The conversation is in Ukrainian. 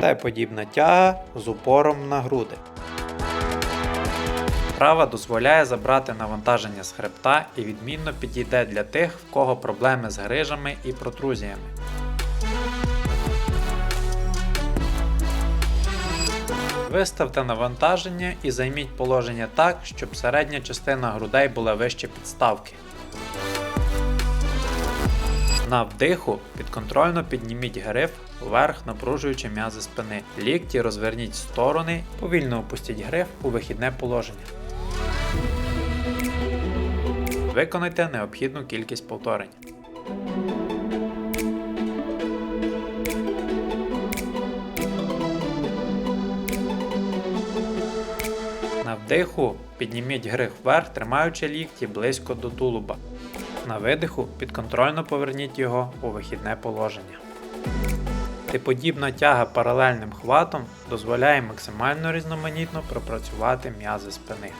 Т-подібна тяга з упором на груди. Вправа дозволяє забрати навантаження з хребта і відмінно підійде для тих, в кого проблеми з грижами і протрузіями. Виставте навантаження і займіть положення так, щоб середня частина грудей була вище підставки. На вдиху підконтрольно підніміть гриф вверх, напружуючи м'язи спини. Лікті розверніть сторони, повільно опустіть гриф у вихідне положення. Виконайте необхідну кількість повторень. На вдиху підніміть гриф вверх, тримаючи лікті близько до тулуба. На видиху підконтрольно поверніть його у вихідне положення. Типодібна тяга паралельним хватом дозволяє максимально різноманітно пропрацювати м'язи спини.